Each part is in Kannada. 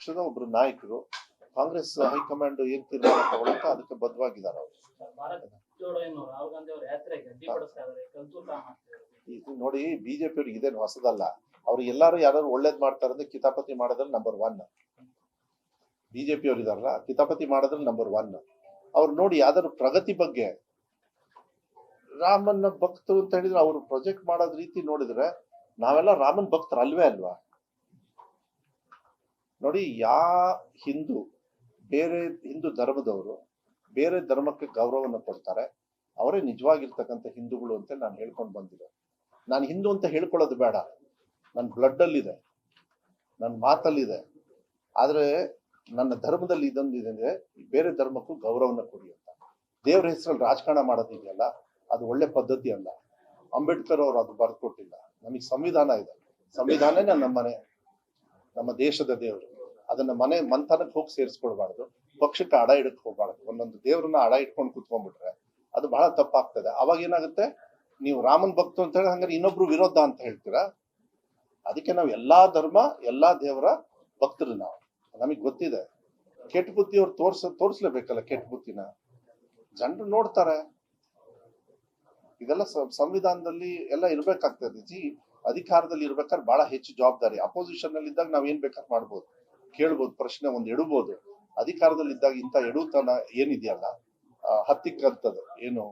ಪಕ್ಷದ ಒಬ್ರು ನಾಯಕರು ಕಾಂಗ್ರೆಸ್ ಹೈಕಮಾಂಡ್ ಏನ್ ತೀರ್ಮಾನ ತಗೊಳಕ ಅದಕ್ಕೆ ಬದ್ಧವಾಗಿದ್ದಾರೆ ಅವರು. ನೋಡಿ ಬಿಜೆಪಿ ಅವ್ರಿಗೆ ಇದೇನು ಹೊಸದಲ್ಲ. ಅವ್ರು ಎಲ್ಲಾರು ಯಾರು ಒಳ್ಳೇದ್ ಮಾಡ್ತಾರೆ ಅಂದ್ರೆ ಕಿತಾಪತಿ ಮಾಡೋದ್ರ ನಂಬರ್ ಒನ್ ಬಿಜೆಪಿ ಅವ್ರು ಇದಾರಲ್ಲ ಕಿತಾಪತಿ ಮಾಡೋದ್ರ ನಂಬರ್ ಒನ್ ಅವ್ರು ನೋಡಿ ಯಾವ್ದಾದ್ರು ಪ್ರಗತಿ ಬಗ್ಗೆ ರಾಮನ ಭಕ್ತರು ಅಂತ ಹೇಳಿದ್ರೆ ಅವ್ರು ಪ್ರೊಜೆಕ್ಟ್ ಮಾಡೋದ್ ರೀತಿ ನೋಡಿದ್ರೆ ನಾವೆಲ್ಲ ರಾಮನ್ ಭಕ್ತರು ಅಲ್ವೇ ಅಲ್ವಾ? ನೋಡಿ, ಯಾ ಹಿಂದೂ, ಬೇರೆ ಹಿಂದೂ ಧರ್ಮದವರು ಬೇರೆ ಧರ್ಮಕ್ಕೆ ಗೌರವವನ್ನು ಕೊಡ್ತಾರೆ. ಅವರೇ ನಿಜವಾಗಿರ್ತಕ್ಕಂಥ ಹಿಂದೂಗಳು ಅಂತ ನಾನು ಹೇಳ್ಕೊಂಡು ಬಂದಿದ್ದೆ ನಾನು ಹಿಂದೂ ಅಂತ ಹೇಳ್ಕೊಳ್ಳೋದು ಬೇಡ. ನನ್ನ ಬ್ಲಡ್ ಅಲ್ಲಿದೆ ನನ್ನ ಮಾತಲ್ಲಿದೆ. ಆದ್ರೆ ನನ್ನ ಧರ್ಮದಲ್ಲಿ ಇದೊಂದು ಇದೆ ಬೇರೆ ಧರ್ಮಕ್ಕೂ ಗೌರವನ ಕೊಡಿ ಅಂತ. ದೇವ್ರ ಹೆಸರಲ್ಲಿ ರಾಜಕಾರಣ ಮಾಡೋದಿದೆಯಲ್ಲ ಅದು ಒಳ್ಳೆ ಪದ್ಧತಿ ಅಲ್ಲ. ಅಂಬೇಡ್ಕರ್ ಅವರು ಅದು ಬರ್ದು ಕೊಟ್ಟಿಲ್ಲ ನಮಗೆ ಸಂವಿಧಾನ ಇದೆ. ಸಂವಿಧಾನನೇ ನಮ್ಮನೆ ನಮ್ಮ ದೇಶದ ದೇವರು. ಅದನ್ನ ಮನೆ ಮಂಥನಕ್ಕೆ ಹೋಗಿ ಸೇರಿಸ್ಕೊಳ್ಬಾರ್ದು. ಪಕ್ಷಕ್ಕೆ ಅಡ ಇಡಕ್ ಹೋಗ್ಬಾರ್ದು. ಒಂದೊಂದು ದೇವ್ರನ್ನ ಅಡ ಇಟ್ಕೊಂಡು ಕುತ್ಕೊಂಡ್ಬಿಟ್ರೆ ಅದು ಬಹಳ ತಪ್ಪಾಗ್ತದೆ. ಅವಾಗ ಏನಾಗುತ್ತೆ? ನೀವು ರಾಮನ್ ಭಕ್ತು ಅಂತ ಹೇಳಿ ಹಂಗಾರೆ ಇನ್ನೊಬ್ರು ವಿರೋಧ ಅಂತ ಹೇಳ್ತೀರಾ? ಅದಕ್ಕೆ ನಾವು ಎಲ್ಲಾ ಧರ್ಮ, ಎಲ್ಲಾ ದೇವರ ಭಕ್ತರು ನಾವು. ನಮಗೆ ಗೊತ್ತಿದೆ. ಕೆಟ್ಟ ಬುದ್ಧಿ ಅವ್ರು ತೋರ್ಸ, ತೋರಿಸ್ಲೇಬೇಕಲ್ಲ ಕೆಟ್ಟ ಬುದ್ಧಿನ? ಜನರು ನೋಡ್ತಾರೆ. ಇದೆಲ್ಲ ಸಂವಿಧಾನದಲ್ಲಿ ಎಲ್ಲ ಇರ್ಬೇಕಾಗ್ತದೆ. ಜಿ, ಅಧಿಕಾರದಲ್ಲಿ ಇರ್ಬೇಕಾದ್ರೆ ಬಹಳ ಹೆಚ್ಚು ಜವಾಬ್ದಾರಿ. ಅಪೋಸಿಷನ್ ಅಲ್ಲಿ ಇದ್ದಾಗ ನಾವ್ ಏನ್ ಬೇಕಾದ್ರೆ ಮಾಡ್ಬೋದು. ಕೇಳ್ಬೋದು ಪ್ರಶ್ನೆ ಒಂದು ಎಡಬಹುದು ಅಧಿಕಾರದಲ್ಲಿ ಇದ್ದಾಗ ಇಂಥ ಎಡುತನ ಏನಿದೆಯಲ್ಲ ಹತ್ತಿಕ್ಕಂಥದ್ದು ಏನು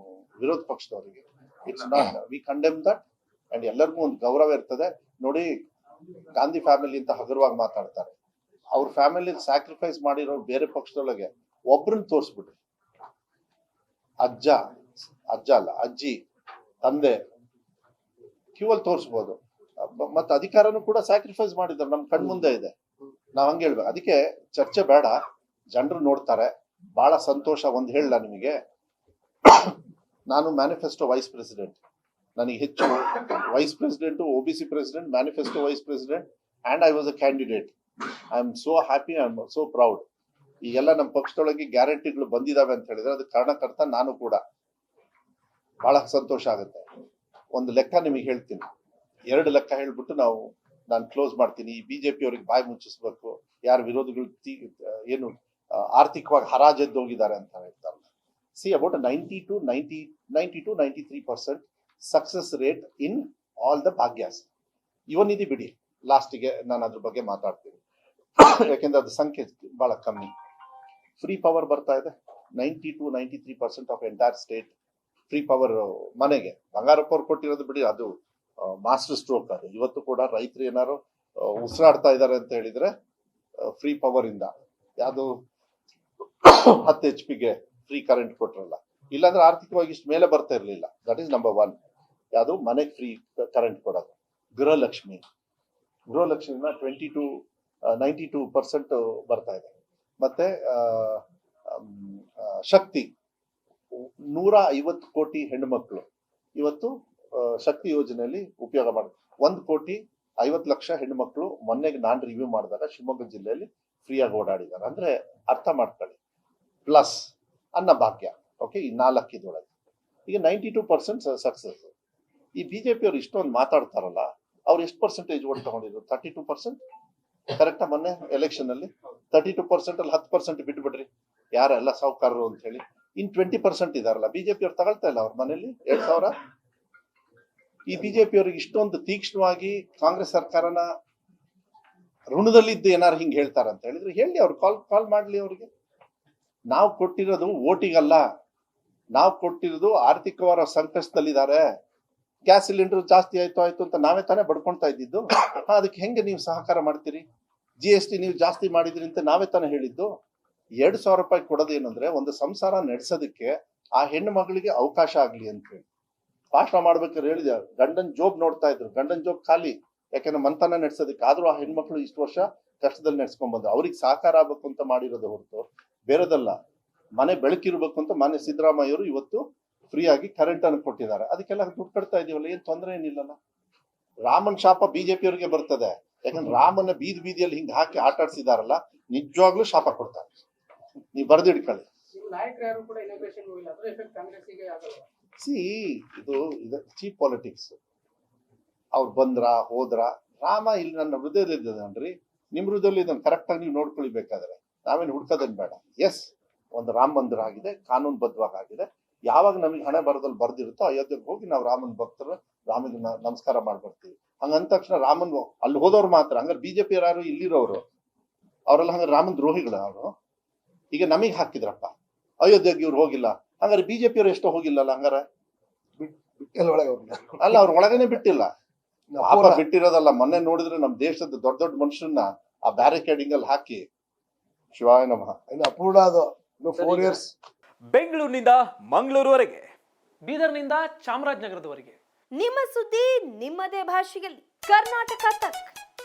ವಿರೋಧ ಪಕ್ಷದವರಿಗೆ? It's not we condemn that and ಎಲ್ಲರಿಗೂ ಒಂದು ಗೌರವ ಇರ್ತದೆ. ನೋಡಿ ಗಾಂಧಿ ಫ್ಯಾಮಿಲಿ ಅಂತ ಹಗುರವಾಗಿ ಮಾತಾಡ್ತಾರೆ. ಅವ್ರ ಫ್ಯಾಮಿಲಿ ಸ್ಯಾಕ್ರಿಫೈಸ್ ಮಾಡಿರೋ ಬೇರೆ ಪಕ್ಷದೊಳಗೆ. ಒಬ್ರನ್ನ ತೋರಿಸ್ಬಿಟ್ರಿ ಅಜ್ಜ ಅಜ್ಜ ಅಲ್ಲ ಅಜ್ಜಿ ತಂದೆ ಕ್ಯೂವಲ್ಲಿ ತೋರಿಸ್ಬೋದು. ಮ- ಮತ್ತೆ ಅಧಿಕಾರನೂ ಕೂಡ ಸ್ಯಾಕ್ರಿಫೈಸ್ ಮಾಡಿದ್ದಾರೆ. ನಮ್ ಕಣ್ಮುಂದೆ ಇದೆ. ನಾವ್ ಹಂಗೆ ಹೇಳ್ಬೇಕು. ಅದಕ್ಕೆ ಚರ್ಚೆ ಬೇಡ. ಜನರು ನೋಡ್ತಾರೆ. ಬಹಳ ಸಂತೋಷ ಒಂದ್ ಹೇಳಲ್ಲ ನಿಮಗೆ. ನಾನು ಮ್ಯಾನಿಫೆಸ್ಟೋ ವೈಸ್ ಪ್ರೆಸಿಡೆಂಟ್. ನನಗೆ ಹೆಚ್ಚು vice president, O B C president, manifesto vice president, and I was a candidate. I am so happy, I am so proud. ಈಗೆಲ್ಲ ನಮ್ಮ ಪಕ್ಷದೊಳಗೆ ಗ್ಯಾರಂಟಿಗಳು ಬಂದಿದಾವೆ ಅಂತ ಹೇಳಿದ್ರೆ ಅದಕ್ಕೆ ಕಾರಣಕರ್ತ ನಾನು ಕೂಡ. ಬಹಳ ಸಂತೋಷ ಆಗುತ್ತೆ. ಒಂದು ಲೆಕ್ಕ ನಿಮಗೆ ಹೇಳ್ತೀನಿ. ಎರಡು ಲೆಕ್ಕ ಹೇಳ್ಬಿಟ್ಟು ನಾವು ನಾನು ಕ್ಲೋಸ್ ಮಾಡ್ತೀನಿ ಬಿಜೆಪಿ ಅವ್ರಿಗೆ ಬಾಯಿ ಮುಚ್ಚಿಸ್ಬೇಕು, ಯಾರು ವಿರೋಧಿಗಳು ಏನು ಆರ್ಥಿಕವಾಗಿ ಹರಾಜೆದ್ದು ಹೋಗಿದ್ದಾರೆ ಅಂತ ಹೇಳ್ತಾರೆ see about ninety two ninety ninety two ninety three percent success rate in all the Bhagyas even ಇದು ಬಿಡಿ ಲಾಸ್ಟಿಗೆ ನಾನು ಅದ್ರ ಬಗ್ಗೆ ಮಾತಾಡ್ತೀನಿ. ಯಾಕೆಂದ್ರೆ ಅದು ಸಂಖ್ಯೆ ಬಹಳ ಕಮ್ಮಿ. ಫ್ರೀ ಪವರ್ ಬರ್ತಾ ಇದೆ ninety two ninety three percent of entire state free power ಮನೆಗೆ. ಬಂಗಾರಪ್ಪ ಅವ್ರು ಕೊಟ್ಟಿರೋದು ಬಿಡಿ, ಅದು ಮಾಸ್ಟರ್ ಸ್ಟ್ರೋಕ್ ಅದು. ಇವತ್ತು ಕೂಡ ರೈತರು ಏನಾರು ಉಸಿರಾಡ್ತಾ ಇದ್ದಾರೆ ಅಂತ ಹೇಳಿದ್ರೆ ಫ್ರೀ ಪವರ್ ಇಂದ. ಯಾವುದು ಹತ್ತು ಎಚ್ ಪಿಗೆ ಫ್ರೀ ಕರೆಂಟ್ ಕೊಟ್ರಲ್ಲ. ಇಲ್ಲಾಂದ್ರೆ ಆರ್ಥಿಕವಾಗಿ ಇಷ್ಟು ಮೇಲೆ ಬರ್ತಾ ಇರಲಿಲ್ಲ. ದಟ್ ಈಸ್ ನಂಬರ್ ಒನ್ ಯಾವುದು? ಮನೆಗೆ ಫ್ರೀ ಕರೆಂಟ್ ಕೊಡೋದು. Gruhalakshmi. ಗೃಹಲಕ್ಷ್ಮಿನ twenty two ninety two percent ಬರ್ತಾ ಇದೆ. ಮತ್ತೆ ಶಕ್ತಿ. ನೂರ ಐವತ್ತು ಕೋಟಿ ಹೆಣ್ಣುಮಕ್ಕಳು ಇವತ್ತು ಶಕ್ತಿ ಯೋಜನೆಯಲ್ಲಿ ಉಪಯೋಗ ಮಾಡ, ಒಂದು ಕೋಟಿ ಐವತ್ತು ಲಕ್ಷ ಹೆಣ್ಣುಮಕ್ಕಳು ಮೊನ್ನೆಗೆ ನಾನು ರಿವ್ಯೂ ಮಾಡಿದಾಗ ಶಿವಮೊಗ್ಗ ಜಿಲ್ಲೆಯಲ್ಲಿ ಫ್ರೀಯಾಗಿ ಓಡಾಡಿದ್ದಾರೆ. ಅಂದ್ರೆ ಅರ್ಥ ಮಾಡ್ಕೊಳ್ಳಿ. ಪ್ಲಸ್ ಅನ್ನ ಭಾಗ್ಯ. ಓಕೆ ಈ ನಾಲ್ಕಿದೊಳಗೆ ಈಗ ನೈಂಟಿ ಟೂ ಪರ್ಸೆಂಟ್ ಸಕ್ಸಸ್ ಈ ಬಿಜೆಪಿ ಅವ್ರು ಇಷ್ಟೊಂದು ಮಾತಾಡ್ತಾರಲ್ಲ, ಅವ್ರು ಎಷ್ಟು ಪರ್ಸೆಂಟೇಜ್ ಓಟ್ ತಗೊಂಡಿದ್ರು? ತರ್ಟಿ ಟೂ ಪರ್ಸೆಂಟ್ ಕರೆಕ್ಟಾ ಮೊನ್ನೆ ಎಲೆಕ್ಷನ್ ಅಲ್ಲಿ? ತರ್ಟಿ ಟೂ ಪರ್ಸೆಂಟ್ ಅಲ್ಲಿ ಹತ್ತು ಪರ್ಸೆಂಟ್ ಬಿಟ್ಬಿಡ್ರಿ ಯಾರೆಲ್ಲ ಸಾವುಕಾರರು ಅಂತ ಹೇಳಿ ಇನ್ ಟ್ವೆಂಟಿ ಪರ್ಸೆಂಟ್ ಇದಾರಲ್ಲ ಬಿಜೆಪಿ ಅವ್ರು ತಗೊಳ್ತಾ ಇಲ್ಲ ಅವ್ರ ಮನೇಲಿ ಎರಡ್ ಸಾವಿರ? ಈ ಬಿಜೆಪಿ ಅವ್ರಿಗೆ ಇಷ್ಟೊಂದು ತೀಕ್ಷ್ಣವಾಗಿ ಕಾಂಗ್ರೆಸ್ ಸರ್ಕಾರನ ಋಣದಲ್ಲಿದ್ದು ಏನಾರು ಹಿಂಗೆ ಹೇಳ್ತಾರ ಅಂತ ಹೇಳಿದ್ರೆ ಹೇಳಿ ಅವ್ರು ಕಾಲ್ ಕಾಲ್ ಮಾಡ್ಲಿ ಅವ್ರಿಗೆ. ನಾವು ಕೊಟ್ಟಿರೋದು ಓಟಿಗಲ್ಲ ನಾವು ಕೊಟ್ಟಿರೋದು ಆರ್ಥಿಕವಾದ ಸಂಕಷ್ಟದಲ್ಲಿದ್ದಾರೆ. ಗ್ಯಾಸ್ ಸಿಲಿಂಡರ್ ಜಾಸ್ತಿ ಆಯ್ತು ಆಯ್ತು ಅಂತ ನಾವೇ ತಾನೇ ಬಡ್ಕೊಳ್ತಾ ಇದ್ದಿದ್ದು. ಅದಕ್ಕೆ ಹೆಂಗೆ ನೀವು ಸಹಕಾರ ಮಾಡ್ತೀರಿ? ಜಿ ಎಸ್ ಟಿ ನೀವು ಜಾಸ್ತಿ ಮಾಡಿದ್ರಿ ಅಂತ ನಾವೇ ತಾನೇ ಹೇಳಿದ್ದು. ಎರಡ್ ಸಾವಿರ ರೂಪಾಯಿ ಕೊಡೋದೇನಂದ್ರೆ ಒಂದು ಸಂಸಾರ ನಡೆಸೋದಕ್ಕೆ ಆ ಹೆಣ್ಣು ಮಗಳಿಗೆ ಅವಕಾಶ ಆಗ್ಲಿ ಅಂತ ಹೇಳಿ. ಭಾಷಣ ಮಾಡ್ಬೇಕಾದ್ರೆ ಹೇಳಿದೆ ಗಂಡನ್ ಜೋಬ್ ನೋಡ್ತಾ ಇದ್ರು. ಗಂಡನ್ ಜೋಬ್ ಖಾಲಿ. ಯಾಕೆಂದ್ರೆ ಮಂತನ ನಡೆಸೋದಕ್ಕೆ ಆದ್ರೂ ಆ ಹೆಣ್ಮಕ್ಳು ಇಷ್ಟು ವರ್ಷ ಕಷ್ಟದಲ್ಲಿ ನಡ್ಸ್ಕೊಂಡ್ ಬಂದ್ರು ಅವ್ರಿಗೆ ಸಹಕಾರ ಆಗ್ಬೇಕು ಅಂತ ಮಾಡಿರೋದು ಹೊರತು ಬೇರೆದಲ್ಲ. ಮನೆ ಬೆಳಕಿರ್ಬೇಕು ಅಂತ ಮನೆ ಸಿದ್ದರಾಮಯ್ಯವರು ಇವತ್ತು ಫ್ರೀ ಆಗಿ ಕರೆಂಟ್ ಅನ್ನು ಕೊಟ್ಟಿದ್ದಾರೆ. ಅದಕ್ಕೆಲ್ಲ ದುಡ್ಡು ಕಟ್ತಾ ಇದೀವಲ್ಲ, ಏನ್ ತೊಂದರೆ ಏನಿಲ್ಲಲ್ಲ. ರಾಮನ್ ಶಾಪ ಬಿಜೆಪಿ ಅವರಿಗೆ ಬರ್ತದೆ. ಯಾಕಂದ್ರೆ ರಾಮನ ಬೀದಿ ಬೀದಿಯಲ್ಲಿ ಹಿಂಗ್ ಹಾಕಿ ಆಟ ಆಡ್ಸಿದಾರಲ್ಲ, ನಿಜವಾಗ್ಲೂ ಶಾಪ ಕೊಡ್ತಾರೆ. ನೀವು ಬರ್ದಿಡ್ಕೊಳ್ಳಿ. ನಿಮ್ಮ ಸಿ ಇದು ಇದು ಚೀಪ್ ಪಾಲಿಟಿಕ್ಸ್ ಅವ್ರು ಬಂದ್ರ, ಹೋದ್ರ, ರಾಮ ಇಲ್ಲಿ ನನ್ನ ಹೃದಯದಲ್ಲಿದ್ದಾನ್ರಿ ನಿಮ್ ಹೃದಯದಲ್ಲಿ ಇದನ್ನ ಕರೆಕ್ಟ್ ಆಗಿ ನೀವು ನೋಡ್ಕೊಳ್ಳಿ ಬೇಕಾದ್ರೆ ನಾವೇನು ಹುಡ್ಕೋದನ್ ಬೇಡ. ಎಸ್ ಒಂದು ರಾಮ ಮಂದಿರ ಆಗಿದೆ ಕಾನೂನು ಬದ್ಧವಾಗಿ ಯಾವಾಗ ನಮಗೆ ಹಣೆ ಬರದಲ್ಲಿ ಬರ್ದಿರುತ್ತೋ ಅಯೋಧ್ಯೆಗೆ ಹೋಗಿ ನಾವು ರಾಮನ ಭಕ್ತರು, ರಾಮನಿಗೆ ನಮಸ್ಕಾರ ಮಾಡ್ಬರ್ತೀವಿ. ಹಂಗಂದ ತಕ್ಷಣ ರಾಮನ್ ಅಲ್ಲಿ ಹೋದವ್ರು ಮಾತ್ರ, ಹಂಗಾರೆ ಬಿಜೆಪಿ ಯಾರು ಇಲ್ಲಿರೋರು? ಅವರೆಲ್ಲ ಹಂಗಾರೆ ರಾಮನ್ ದ್ರೋಹಿಗಳು ಅವರು? ಈಗ ನಮಗೆ ಹಾಕಿದ್ರಪ್ಪ. ಅಯೋಧ್ಯೆಗೆ ಇವ್ರು ಹೋಗಿಲ್ಲ. ಹಂಗಾರೆ ಬಿಜೆಪಿ ಅವರು ಎಷ್ಟೋ ಹೋಗಿಲ್ಲಲ್ಲ ಹಂಗಾರೆ? ಒಳಗೆ. ಅಲ್ಲ ಅವ್ರ ಒಳಗನೆ ಬಿಟ್ಟಿಲ್ಲ. ನಾವು ಪಾಪ ಬಿಟ್ಟಿರೋದಲ್ಲ ಮೊನ್ನೆ ನೋಡಿದ್ರೆ ನಮ್ ದೇಶದ ದೊಡ್ಡ ದೊಡ್ಡ ಮನುಷ್ಯರನ್ನ ಆ ಬ್ಯಾರಿಕೇಡಿಂಗ್ ಅಲ್ಲಿ ಹಾಕಿ. ಶಿವಾಯ ನಮಃ. ಇನ್ನು ಅಪೂರ್ಣ ಅದು. ಫೋರ್ ಇಯರ್ಸ್ ಬೆಂಗಳೂರಿನಿಂದ ಮಂಗಳೂರುವರೆಗೆ. ಬೀದರ್ನಿಂದ ಚಾಮರಾಜನಗರದವರೆಗೆ. ನಿಮ್ಮ ಸುದ್ದಿ ನಿಮ್ಮದೇ ಭಾಷೆಯಲ್ಲಿ. ಕರ್ನಾಟಕ ತಕ್.